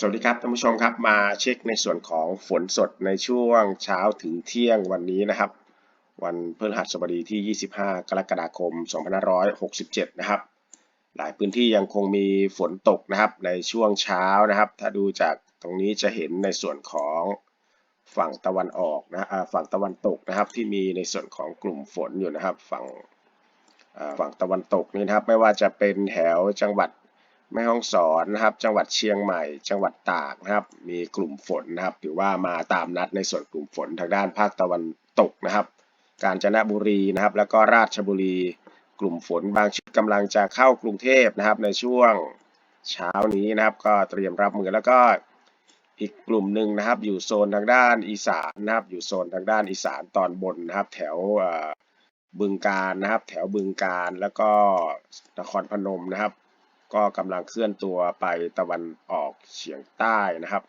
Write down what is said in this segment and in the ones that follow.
สวัสดีครับท่านผู้ชมครับมาเช็คในส่วนของฝนสดในช่วงเช้าถึงเที่ยงวันนี้นะครับ วันพฤหัสบดีที่ 25 กรกฎาคม 2567 นะครับ หลายพื้นที่ยังคงมีฝนตกนะครับในช่วงเช้านะครับ ถ้าดูจากตรงนี้จะเห็นในส่วนของฝั่งตะวันออกนะฝั่งตะวันตกนะครับที่มีในส่วนของกลุ่มฝนอยู่นะครับ ฝั่งฝั่งตะวันตกนี่นะครับไม่ว่าจะเป็นแถวจังหวัด แม่ฮ่องสอนนะครับ จังหวัดเชียงใหม่ จังหวัดตากนะครับ มีกลุ่มฝนนะครับ ถือว่ามาตามนัดในส่วนกลุ่มฝนทางด้านภาคตะวันตกนะครับ กาญจนบุรีนะครับ แล้วก็ราชบุรี กลุ่มฝนบางชุดกำลังจะเข้ากรุงเทพนะครับ ในช่วงเช้านี้นะครับ ก็เตรียมรับมือแล้วก็อีกกลุ่มหนึ่งนะครับ อยู่โซนทางด้านอีสานนะครับ อยู่โซนทางด้านอีสานตอนบนนะครับ แถวบึงการนะครับ แถวบึงการแล้วก็นครพนมนะครับ ก็กำลังเคลื่อนตัวไปตะวันออกเฉียงใต้นะครับ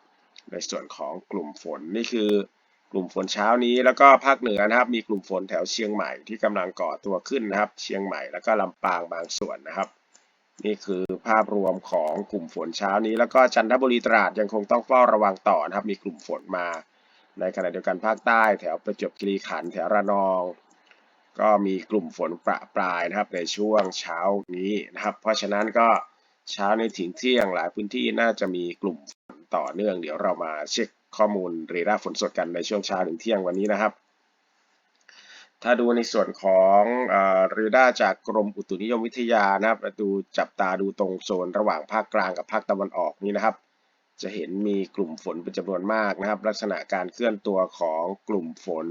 ในส่วนของกลุ่มฝนนี่คือกลุ่มฝนเช้านี้แล้วก็ภาคเหนือนะครับ มีกลุ่มฝนแถวเชียงใหม่ที่กำลังก่อตัวขึ้นนะครับ เชียงใหม่แล้วก็ลำปางบางส่วนนะครับ นี่คือภาพรวมของกลุ่มฝนเช้านี้ แล้วก็จันทบุรีตราดยังคงต้องเฝ้าระวังต่อนะครับ มีกลุ่มฝนมา ในขณะเดียวกันภาคใต้ แถวประจวบคีรีขันธ์แถวระนอง ก็มีกลุ่มฝนประปรายนะครับในช่วงเช้านี้นะครับ เพราะฉะนั้นก็ เช้าในถึงเที่ยงหลายพื้นที่น่าจะมีกลุ่มฝนต่อเนื่อง เดี๋ยวเรามาเช็คข้อมูลเรดาร์ฝนสดกันในช่วงเช้าถึงเที่ยงวันนี้นะครับ ถ้าดูในส่วนของเรดาร์จากกรมอุตุนิยมวิทยานะครับดูจับตาดูตรงโซนระหว่างภาคกลางกับภาคตะวันออกนี้นะครับ จะเห็นมีกลุ่มฝนเป็นจำนวนมากนะครับ ลักษณะการเคลื่อนตัวของกลุ่มฝน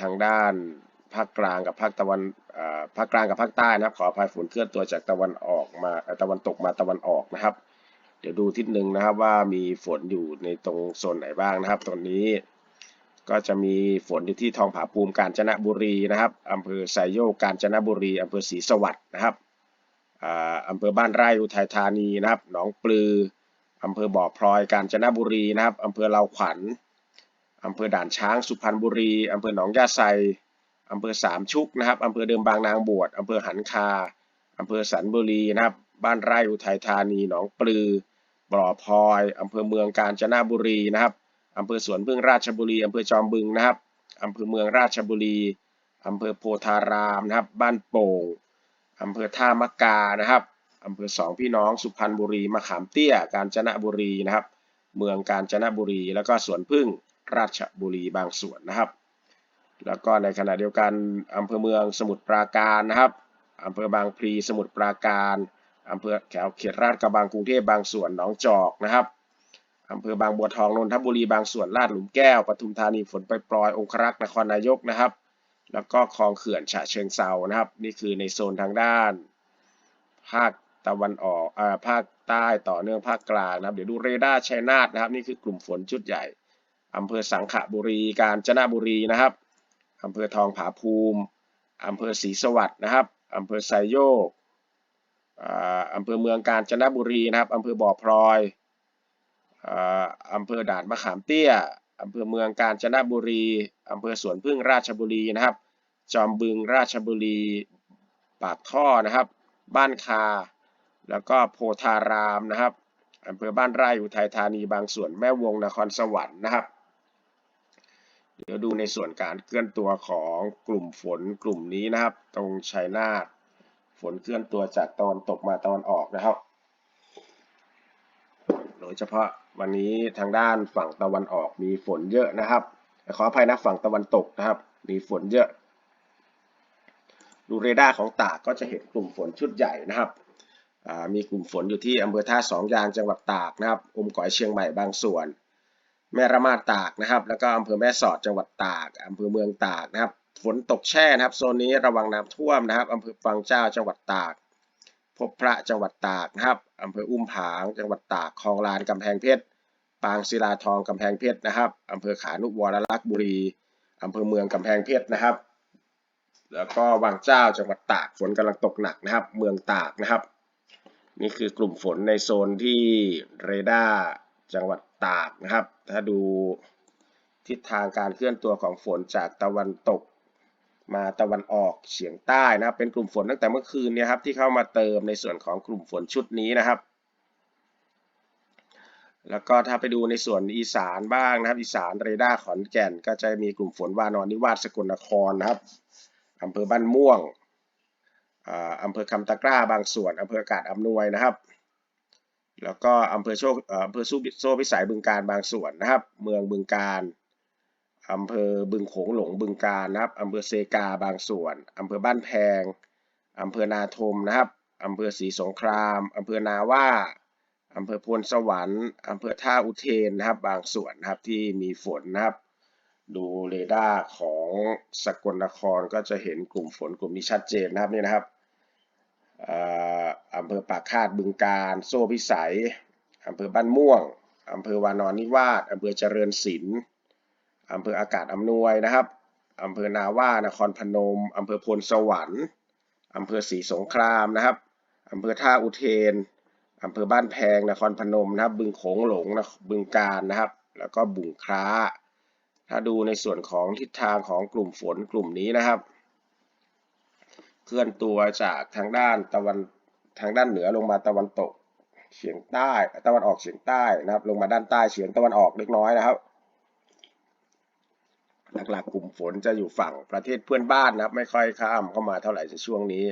ทางด้าน ภาคกลางกับภาคตะวันอ่าภาคกลางกับภาคใต้นะครับ ขออภัยฝนเคลื่อนตัวจากตะวันออกมาตะวันตกมาตะวันออกนะครับ เดี๋ยวดูทิศหนึ่งนะครับว่ามีฝนอยู่ในตรงโซนไหนบ้างนะครับตรงนี้ก็จะมีฝนอยู่ที่ทองผาภูมิกาญจนบุรีนะครับอำเภอไซโยกกาญจนบุรีอำเภอศรีสวัสดิ์นะครับอ่าอำเภอบ้านไร่อุทัยธานีนะครับ หนองปลืออำเภอบ่อพลอยกาญจนบุรีนะครับอำเภอเลาขวัญอำเภอด่านช้างสุพรรณบุรีอำเภอหนองยาไซ อำเภอสามชุกนะครับอำเภอเดิมบางนางบวชอำเภอหันคาอำเภอสันบุรีนะครับ บ้านไร่อุทัยธานีหนองปลือบ่อพลอยอำเภอเมืองกาญจนบุรีนะครับอำเภอสวนพึ่งราชบุรีอำเภอจอมบึงนะครับอำเภอเมืองราชบุรีอำเภอโพธารามนะครับ บ้านโป่งอำเภอท่ามะกานะครับอำเภอสองพี่น้องสุพรรณบุรีมะขามเตี้ย กาญจนบุรีนะครับ เมืองกาญจนบุรี แล้วก็สวนพึ่งราชบุรีบางส่วนนะครับ แล้วก็ในขณะเดียวกันอำเภอเมืองสมุทรปราการนะครับอำเภอบางพลีสมุทรปราการอำเภอแถวเขตราชกระบังกรุงเทพบางส่วนหนองจอกนะครับอำเภอบางบัวทองนนทบุรีบางส่วนลาดหลุมแก้วปทุมธานีฝนไปปลอยองครักษ์นครนายกนะครับ แล้วก็คลองเขื่อนฉะเชิงเซานะครับ นี่คือในโซนทางด้าน ภาคตะวันออกอ่าภาคใต้ต่อเนื่องภาคกลางนะครับ เดี๋ยวดูเรดาร์ชัยนาทนะครับ นี่คือกลุ่มฝนชุดใหญ่อำเภอสังขบุรีกาญจนบุรีนะครับ อำเภอทองผาภูมิอำเภอศรีสวัสดิ์นะครับอำเภอไซโยกอำเภอเมืองกาญจนบุรีนะครับอำเภอบ่อพลอยอ่าอำเภอด่านมะขามเตี้ยอำเภอเมืองกาญจนบุรีอำเภอสวนพึ่งราชบุรีนะครับ จอมบึงราชบุรี ปากท่อนะครับ บ้านคา แล้วก็โพธารามนะครับอำเภอบ้านไร่อุทัยธานีบางส่วนแม่วงนครสวรรค์นะครับ เดี๋ยวดูในส่วนการเคลื่อนตัวของกลุ่มฝนกลุ่มนี้นะครับ ตรงชัยนาทฝนเคลื่อนตัวจากตะวันตกมาตะวันออกนะครับ โดยเฉพาะวันนี้ทางด้านฝั่งตะวันออกมีฝนเยอะนะครับ ขออภัยนะฝั่งตะวันตกนะครับ มีฝนเยอะ ดูเรดาร์ของตากก็จะเห็นกลุ่มฝนชุดใหญ่นะครับมีกลุ่มฝนอยู่ที่อำเภอท่าสองยางจังหวัดตากนะครับอมก๋อยเชียงใหม่บางส่วน แม่ระมาดตากนะครับ แล้วก็อำเภอแม่สอดจังหวัดตากอำเภอเมืองตากนะครับ ฝนตกแช่นะครับ โซนนี้ระวังน้ำท่วมนะครับอำเภอฟังเจ้าจังหวัดตาก พบพระจังหวัดตากนะครับอำเภออุ้มผางจังหวัดตากคลองลานกำแพงเพชรปางศิลาทองกำแพงเพชรนะครับอำเภอขานุวรลักษณ์บุรีอำเภอเมืองกำแพงเพชรนะครับ แล้วก็วังเจ้าจังหวัดตากฝนกำลังตกหนักนะครับ เมืองตากนะครับ นี่คือกลุ่มฝนในโซนที่เรดาร์ จังหวัดตากนะครับ ถ้าดูทิศทางการเคลื่อนตัวของฝนจากตะวันตก มาตะวันออกเฉียงใต้นะครับ เป็นกลุ่มฝนตั้งแต่เมื่อคืนเนี่ยครับที่เข้ามาเติมในส่วนของกลุ่มฝนชุดนี้นะครับ แล้วก็ถ้าไปดูในส่วนอีสานบ้างนะครับ อีสานเรดาร์ขอนแก่น ก็จะมีกลุ่มฝนวานอนนิวาสสกลนครนะครับอำเภอบ้านม่วงอำเภอคำตะกร้าบางส่วนอำเภออากาศอำนวยนะครับ แล้วก็อำเภอโชคอำเภอสู้โซ่พิสัยบึงการบางส่วนนะครับ เมืองบึงการอำเภอบึงโขงหลงบึงการนะครับอำเภอเซกาบางส่วนอำเภอบ้านแพงอำเภอนาทมนะครับอำเภอศรีสงครามอำเภอนาว่าอำเภอพลสวรรค์อำเภอท่าอุเทนนะครับ บางส่วนนะครับที่มีฝนนะครับ ดูเรดาร์ของสกลนครก็จะเห็นกลุ่มฝนกลุ่มนี้ชัดเจนนะครับนี่นะครับ อำเภอปากคาดบึงการโซ่พิสัยอำเภอบ้านม่วงอำเภอวานอนนิวาสอำเภอเจริญศิลป์อำเภออากาศอำนวยนะครับอำเภอนาว่านครพนมอำเภอพลสวรรค์อำเภอศรีสงครามนะครับอำเภอท่าอุเทนอำเภอบ้านแพงนครพนมนะครับ บึงโขงหลงนะบึงการนะครับ แล้วก็บุงคล้า ถ้าดูในส่วนของทิศทางของกลุ่มฝนกลุ่มนี้นะครับ เคลื่อนตัวจากทางด้านตะวันทางด้านเหนือลงมาตะวันตกเฉียงใต้ตะวันออกเฉียงใต้นะครับ ลงมาด้านใต้เฉียงตะวันออกเล็กน้อยนะครับ หลักๆกลุ่มฝนจะอยู่ฝั่งประเทศเพื่อนบ้านนะครับ ไม่ค่อยข้ามเข้ามาเท่าไหร่ในช่วงนี้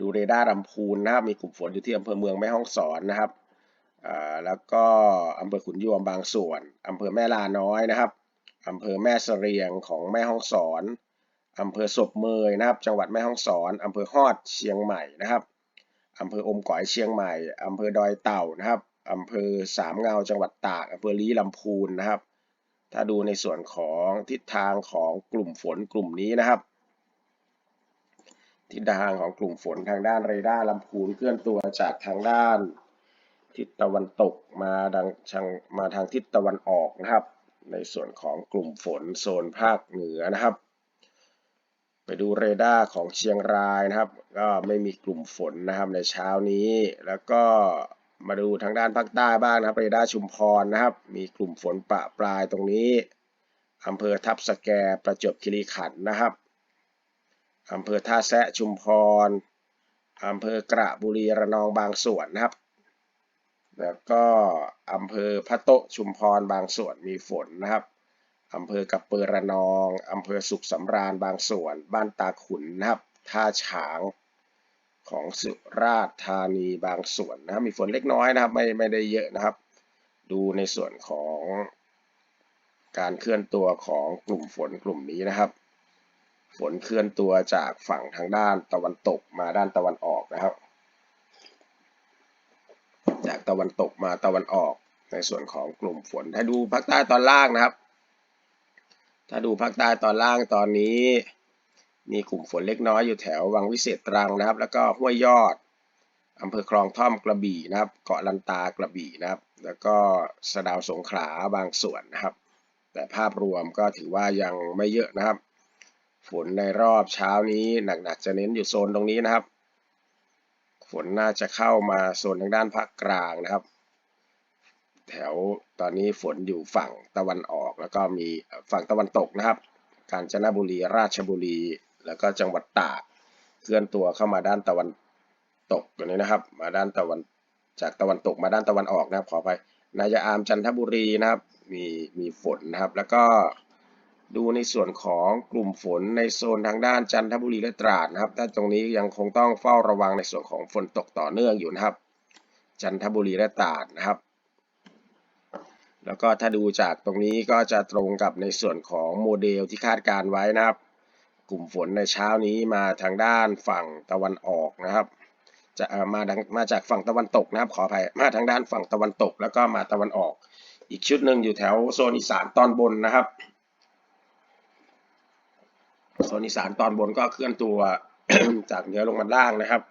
ดูเรดาร์ลำพูนนะครับ มีกลุ่มฝนอยู่ที่อำเภอเมืองแม่ฮ่องสอนนะครับแล้วก็อำเภอขุนยวมบางส่วนอำเภอแม่ลาน้อยนะครับอำเภอแม่เสรียงของแม่ฮ่องสอน อำเภอศพเมยนะครับ จังหวัดแม่ฮ่องสอนอำเภอฮอดเชียงใหม่นะครับอำเภออมก๋อยเชียงใหม่อำเภอดอยเต่านะครับอำเภอสามเงาจังหวัดตากอำเภอลีลำพูนนะครับ ถ้าดูในส่วนของทิศทางของกลุ่มฝนกลุ่มนี้นะครับ ทิศทางของกลุ่มฝนทางด้านเรดาร์ลำพูนเคลื่อนตัวจากทางด้านทิศตะวันตกมาดังทางมาทางทิศตะวันออกนะครับ ในส่วนของกลุ่มฝนโซนภาคเหนือนะครับ ไปดูเรดาร์ของเชียงรายนะครับ ก็ไม่มีกลุ่มฝนนะครับในเช้านี้ แล้วก็มาดูทางด้านภาคใต้บ้างนะครับ เรดาร์ชุมพรนะครับ มีกลุ่มฝนปะปลายตรงนี้อำเภอทับสแกประจวบคีรีขันธ์นะครับอำเภอท่าแซะชุมพรอำเภอกระบุรีระนองบางส่วนนะครับ แล้วก็อำเภอพะโตชุมพรบางส่วนมีฝนนะครับ อำเภอกับเปอร์ระนอง อำเภอสุขสำราญบางส่วน บ้านตาขุนนะครับท่าฉางของสุราษฎร์ธานีบางส่วนนะครับมีฝนเล็กน้อยนะครับไม่ไม่ได้เยอะนะครับ ดูในส่วนของการเคลื่อนตัวของกลุ่มฝนกลุ่มนี้นะครับ ฝนเคลื่อนตัวจากฝั่งทางด้านตะวันตกมาด้านตะวันออกนะครับ จากตะวันตกมาตะวันออกในส่วนของกลุ่มฝนถ้าดูภาคใต้ตอนล่างนะครับ ถ้าดูภาคใต้ตอนล่างตอนนี้ มีกลุ่มฝนเล็กน้อยอยู่แถววังวิเศษตรังนะครับ แล้วก็ห้วยยอดอำเภอคลองท่อมกระบี่นะครับ เกาะลันตากระบี่นะครับ แล้วก็สะดาวสงขลาบางส่วนนะครับ แต่ภาพรวมก็ถือว่ายังไม่เยอะนะครับ ฝนในรอบเช้านี้หนักๆจะเน้นอยู่โซนตรงนี้นะครับ ฝนน่าจะเข้ามาโซนทางด้านภาคกลางนะครับ แถวตอนนี้ฝนอยู่ฝั่งตะวันออก แล้วก็มีฝั่งตะวันตกนะครับ กาญจนบุรีราชบุรี แล้วก็จังหวัดตากเคลื่อนตัวเข้ามาด้านตะวันตกตัวนี้นะครับ มาด้านตะวันจากตะวันตกมาด้านตะวันออกนะครับ ขอไปนายามจันทบุรีนะครับมีมีฝนนะครับ แล้วก็ดูในส่วนของกลุ่มฝนในโซนทางด้านจันทบุรีและตราดนะครับถ้าตรงนี้ยังคงต้องเฝ้าระวังในส่วนของฝนตกต่อเนื่องอยู่นะครับ จันทบุรีและตราดนะครับ แล้วก็ถ้าดูจากตรงนี้ก็จะตรงกับในส่วนของโมเดลที่คาดการไว้นะครับ กลุ่มฝนในเช้านี้มาทางด้านฝั่งตะวันออกนะครับ จะเอ่อมาดังมาจากฝั่งตะวันตกนะครับขออภัยมาทางด้านฝั่งตะวันตก แล้วก็มาตะวันออก อีกชุดหนึ่งอยู่แถวโซนอีสานตอนบนนะครับโซนอีสานตอนบนก็เคลื่อนตัวจากเหนือลงมาล่างนะครับ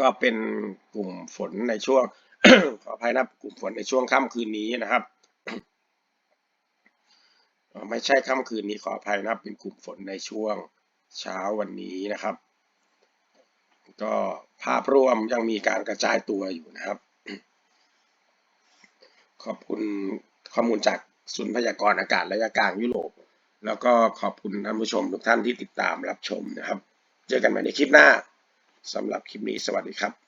ก็เป็นกลุ่มฝนในช่วง ขออภัยนะกลุ่มฝนในช่วงค่ำคืนนี้นะครับ ไม่ใช่ค่ำคืนนี้ขออภัยนะเป็นกลุ่มฝนในช่วงเช้าวันนี้นะครับ ก็ภาพรวมยังมีการกระจายตัวอยู่นะครับ ขอบคุณข้อมูลจากศูนย์พยากรณ์อากาศระยะกลางยุโรป แล้วก็ขอบคุณท่านผู้ชมทุกท่านที่ติดตามรับชมนะครับ เจอกันใหม่ในคลิปหน้าสำหรับคลิปนี้สวัสดีครับ